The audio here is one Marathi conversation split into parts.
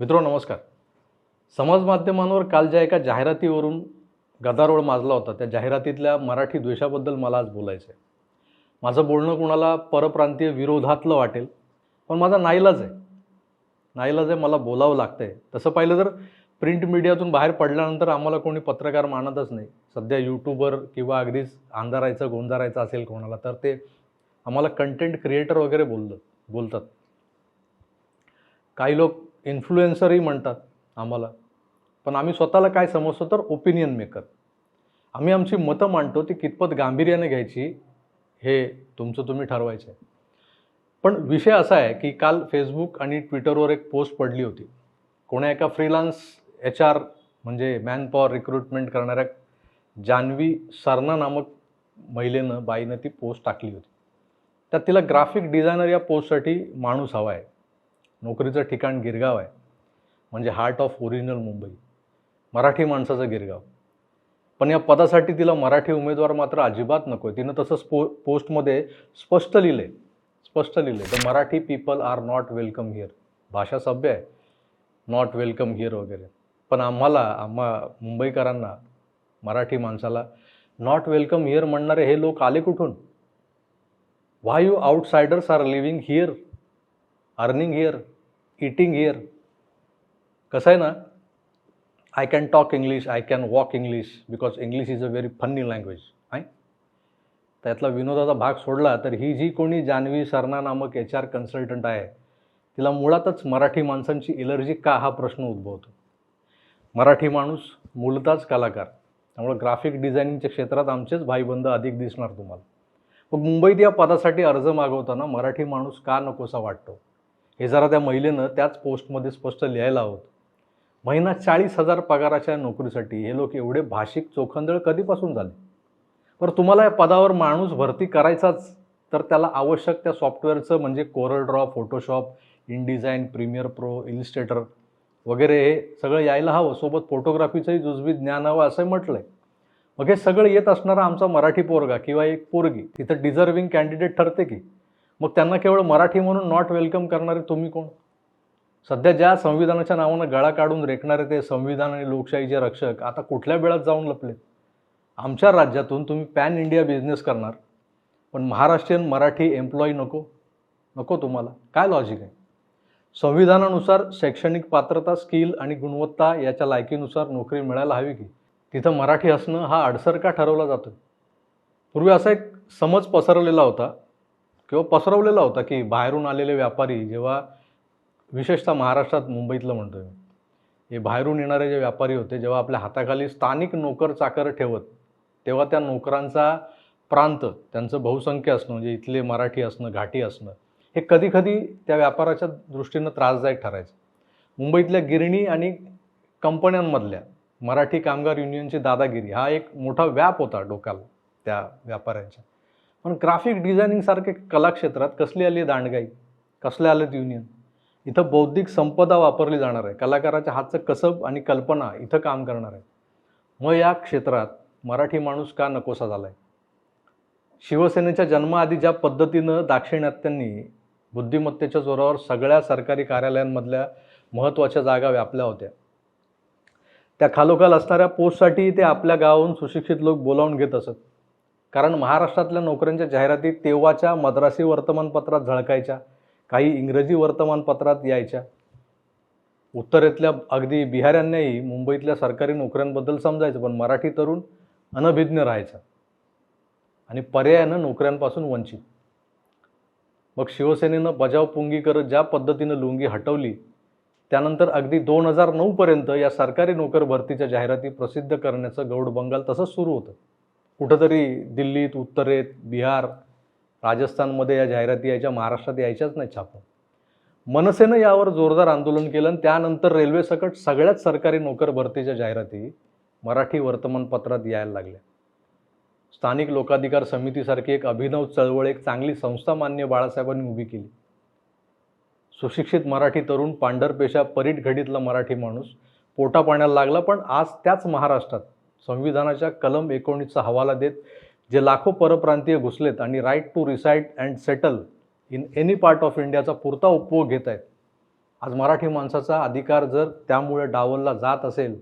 मित्रो नमस्कार. समाज माध्यमांवर काल ज्या एका जाहिरातीवरून गदारोळ माजला होता त्या जाहिरातीतल्या मराठी द्वेषाबद्दल मला आज बोलायचं आहे माझं बोलणं कुणाला परप्रांतीय विरोधातलं वाटेल पण माझा नाईलाज आहे. नाईलाज आहे मला बोलावं लागतं आहे तसं पाहिलं तर प्रिंट मीडियातून बाहेर पडल्यानंतर आम्हाला कोणी पत्रकार मानतच नाही. सध्या यूट्यूबवर किंवा अगदीच अंधारायचं गोंधारायचं असेल कोणाला तर ते आम्हाला कंटेंट क्रिएटर वगैरे बोललं बोलतात. काही लोक इन्फ्लुएन्सरही म्हणतात आम्हाला. पण आम्ही स्वतःला काय समजतो तर ओपिनियन मेकर आम्ही आमची मतं मांडतो ती कितपत गांभीर्याने घ्यायची हे तुमचं तुम्ही ठरवायचं आहे पण विषय असा आहे की काल फेसबुक आणि ट्विटरवर एक पोस्ट पडली होती. कोण्या एका फ्रीलान्स एच आर म्हणजे मॅन पॉवर रिक्रुटमेंट करणाऱ्या जान्हवी सरना नामक महिलेनं बाईनं ती पोस्ट टाकली होती. त्यात तिला ग्राफिक डिझायनर या पोस्टसाठी माणूस हवा आहे. नोकरीचं ठिकाण गिरगाव आहे. म्हणजे heart of original Mumbai. Marathi माणसाचं गिरगाव. पण या पदासाठी तिला मराठी उमेदवार मात्र अजिबात नको आहे तिनं तसंच पो पोस्टमध्ये स्पष्ट लिहिलं. आहे स्पष्ट लिहिले. The Marathi people are not welcome here भाषा सभ्य आहे. नॉट वेलकम हिअर वगैरे. पण आम्हाला आम्हा मुंबईकरांना मराठी माणसाला नॉट वेलकम हिअर म्हणणारे हे लोक आले कुठून? Why you outsiders are living here earning here eating here. कसं आहे ना I can talk English I can walk English because English is a very funny language आहे त्यातला विनोदाचा भाग सोडला तर ही जी कोणी जान्हवी सरना नामक एच आर कन्सल्टंट आहे तिला मुळातच मराठी माणसांची एलर्जी का हा प्रश्न उद्भवतो? मराठी माणूस मूलताच कलाकार. त्यामुळे ग्राफिक डिझायनिंगच्या क्षेत्रात आमचेच भाईबंध अधिक दिसणार तुम्हाला. मग मुंबईत या पदासाठी अर्ज मागवताना मराठी माणूस का नकोसा वाटतो? हे जरा त्या महिलेनं त्याच पोस्टमध्ये स्पष्ट लिहायला हवं महिना चाळीस हजार पगाराच्या नोकरीसाठी हे लोक एवढे भाषिक चोखंदळ कधीपासून झाले? बरं तुम्हाला या पदावर माणूस भरती करायचाच तर त्याला आवश्यक त्या सॉफ्टवेअरचं म्हणजे CorelDraw Photoshop InDesign Premiere Pro Illustrator वगैरे हे सगळं यायला हवं. सोबत फोटोग्राफीचंही जुजबी ज्ञान हवं असं म्हटलं आहे मग हे सगळं येत असणारा आमचा मराठी पोरगा किंवा एक पोरगी तिथं डिझर्विंग कॅन्डिडेट ठरते की? मग त्यांना केवळ मराठी म्हणून नॉट वेलकम करणारे तुम्ही कोण? सध्या ज्या संविधानाच्या नावानं गळा काढून रेखणारे ते संविधान आणि लोकशाहीचे रक्षक आता कुठल्या वेळात जाऊन लपले आमच्या राज्यातून तुम्ही पॅन इंडिया बिझनेस करणार. पण महाराष्ट्रीयन मराठी एम्प्लॉई नको. नको तुम्हाला. काय लॉजिक आहे? संविधानानुसार शैक्षणिक पात्रता स्किल आणि गुणवत्ता याच्या लायकीनुसार नोकरी मिळायला हवी की? तिथं मराठी असणं हा अडसर का ठरवला जातो पूर्वी असा एक समज पसरलेला होता. किंवा पसरवलेला होता की बाहेरून आलेले व्यापारी जेव्हा विशेषतः महाराष्ट्रात मुंबईतलं म्हणतो मी हे बाहेरून येणारे जे व्यापारी होते जेव्हा आपल्या हाताखाली स्थानिक नोकर चाकर ठेवत तेव्हा त्या नोकरांचा प्रांत त्यांचं बहुसंख्य असणं म्हणजे इथले मराठी असणं घाटी असणं हे कधी कधी त्या व्यापाराच्या दृष्टीनं त्रासदायक ठरायचं. मुंबईतल्या गिरणी आणि कंपन्यांमधल्या मराठी कामगार युनियनची दादागिरी हा एक मोठा व्याप होता डोक्याला त्या व्यापाऱ्यांच्या. पण ग्राफिक डिझायनिंगसारखे कलाक्षेत्रात कसली आली दांडगाई? कसले आलेत युनियन इथं बौद्धिक संपदा वापरली जाणार आहे. कलाकाराच्या हातचं कसब आणि कल्पना इथं काम करणार आहे. मग या क्षेत्रात मराठी माणूस का नकोसा झाला आहे शिवसेनेच्या जन्माआधी ज्या पद्धतीनं दाक्षिणात्यांनी बुद्धिमत्तेच्या जोरावर सगळ्या सरकारी कार्यालयांमधल्या महत्त्वाच्या जागा व्यापल्या होत्या. त्या खालोखाल असणाऱ्या पोस्टसाठी ते आपल्या गावाहून सुशिक्षित लोक बोलावून घेत असत. कारण महाराष्ट्रातल्या नोकऱ्यांच्या जाहिराती तेव्हाच्या मद्रासी वर्तमानपत्रात झळकायच्या काही इंग्रजी वर्तमानपत्रात यायच्या. उत्तरेतल्या अगदी बिहाऱ्यांनाही मुंबईतल्या सरकारी नोकऱ्यांबद्दल समजायचं पण मराठी तरुण अनभिज्ञ राहायचा आणि पर्यायानं नोकऱ्यांपासून वंचित. मग शिवसेनेनं बजावपुंगी करत ज्या पद्धतीनं लुंगी हटवली त्यानंतर अगदी दोन हजार नऊपर्यंत या सरकारी नोकर भरतीच्या जाहिराती प्रसिद्ध करण्याचं गौड बंगाल तसंच सुरू होतं. कुठंतरी दिल्लीत उत्तरेत बिहार राजस्थानमध्ये या जाहिराती यायच्या महाराष्ट्रात यायच्याच नाही छापून. मनसेनं यावर जोरदार आंदोलन केलं आणि त्यानंतर रेल्वेसकट सगळ्याच सरकारी नोकर भरतीच्या जाहिराती मराठी वर्तमानपत्रात यायला लागल्या. स्थानिक लोकाधिकार समितीसारखी एक अभिनव चळवळ एक चांगली संस्था मान्य बाळासाहेबांनी उभी केली. सुशिक्षित मराठी तरुण पांढरपेशा परीट घडीतला मराठी माणूस पोटा पाण्याला लागला पण आज त्याच महाराष्ट्रात संविधानाच्या कलम एकोणीसचा हवाला देत जे लाखो परप्रांतीय घुसलेत आणि right to reside and settle in any part of इंडियाचा पुरता उपभोग घेत आहेत. आज मराठी माणसाचा अधिकार जर त्यामुळे डावलला जात असेल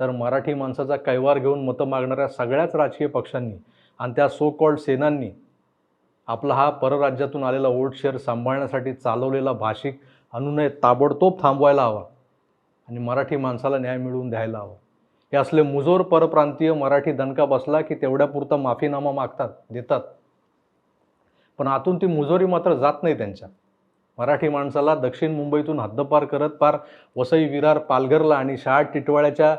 तर मराठी माणसाचा कैवार घेऊन मतं मागणाऱ्या सगळ्याच राजकीय पक्षांनी आणि त्या सो कॉल्ड सेनांनी आपला हा परराज्यातून आलेला वोट शेअर सांभाळण्यासाठी चालवलेला भाषिक अनुनय ताबडतोब थांबवायला हवा आणि मराठी माणसाला न्याय मिळवून द्यायला हवा. हे असले मुजोर परप्रांतीय मराठी दणका बसला की तेवढ्यापुरता माफीनामा मागतात देतात. पण आतून ती मुजोरी मात्र जात नाही त्यांच्या. मराठी माणसाला दक्षिण मुंबईतून हद्दपार करत पार वसई विरार पालघरला आणि शहाड टिटवाळ्याच्या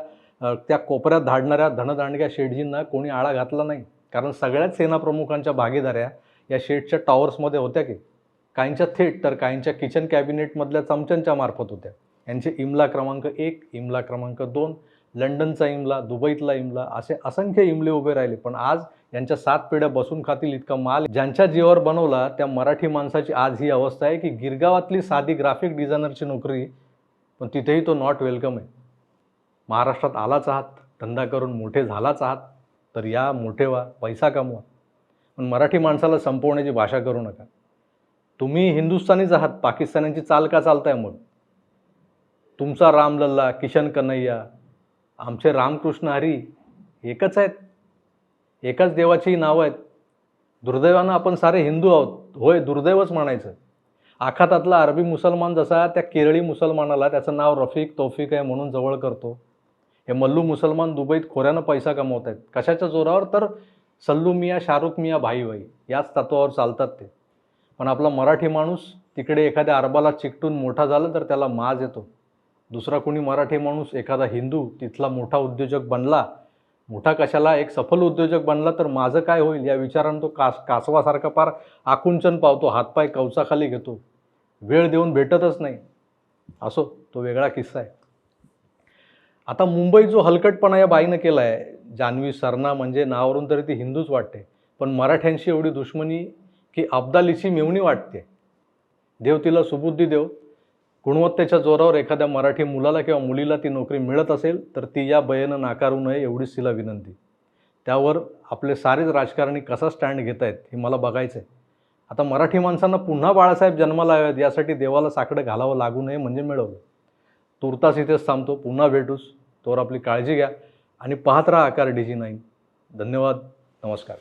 त्या कोपऱ्यात धाडणाऱ्या धनदांडक्या शेठजींना कोणी आळा घातला नाही. कारण सगळ्याच सेनाप्रमुखांच्या भागीदाऱ्या या शेठच्या टॉवर्समध्ये होत्या की. काहींच्या थेट तर काहींच्या किचन कॅबिनेटमधल्या चमच्यांच्या मार्फत होत्या. यांचे इमला क्रमांक एक इमला क्रमांक दोन लंडनचा इमला दुबईतला इमला असे असंख्य इमले उभे राहिले. पण आज यांच्या सात पिढ्या बसून खातील इतका माल. ज्यांच्या जीवावर बनवला त्या मराठी माणसाची आज ही अवस्था आहे की गिरगावातली साधी ग्राफिक डिझायनरची नोकरी पण तिथेही तो नॉट वेलकम आहे. महाराष्ट्रात आलाच आहात धंदा करून मोठे झालाच आहात तर या मोठे व्हा पैसा कमवा. पण मराठी माणसाला संपवण्याची भाषा करू नका. तुम्ही हिंदुस्थानीच आहात पाकिस्तानांची चाल का चालताय मग? तुमचा रामलल्ला किशन कन्हैया आमचे रामकृष्ण हरी एकच आहेत. एकाच देवाची नावं आहेत. दुर्दैवानं आपण सारे हिंदू आहोत. होय दुर्दैवच म्हणायचं आखातातला अरबी मुसलमान जसा त्या केरळी मुसलमानाला त्याचं नाव रफिक तौफिक आहे म्हणून जवळ करतो. हे मल्लू मुसलमान दुबईत खोऱ्यानं पैसा कमवत आहेत कशाच्या जोरावर? तर सल्लू मिया शाहरुख मिया भाई भाई याच तत्वावर चालतात ते. पण आपला मराठी माणूस तिकडे एखाद्या अरबाला चिकटून मोठा झाला तर त्याला माज येतो. दुसरा कोणी मराठी माणूस एखादा हिंदू तिथला मोठा उद्योजक बनला मोठा कशाला एक सफल उद्योजक बनला तर माझं काय होईल? या विचारानं तो कास कासवासारखा फार आकुंचन पावतो हातपाय कवचाखाली घेतो. वेळ देऊन भेटतच नाही. असो तो वेगळा किस्सा आहे. आता मुंबई जो हलकटपणा या बाईनं केला आहे जान्हवी सरना म्हणजे नावावरून तरी ती हिंदूच वाटते पण मराठ्यांशी एवढी दुश्मनी की अब्दालीची मेवणी वाटते. देव तिला सुबुद्धी देव गुणवत्तेच्या जोरावर एखाद्या मराठी मुलाला किंवा मुलीला ती नोकरी मिळत असेल तर ती या बयेनं नाकारू नये एवढीच तिला विनंती. त्यावर आपले सारेच राजकारणी कसा स्टँड घेत आहेत हे मला बघायचं आहे आता मराठी माणसांना पुन्हा बाळासाहेब जन्माला यावेत यासाठी देवाला साकडं घालावं लागू नये म्हणजे मिळवलं. तुर्तास इथेच थांबतो पुन्हा भेटूच तोवर आपली काळजी घ्या आणि पाहत राहा आकार डी जी नाईन. धन्यवाद नमस्कार.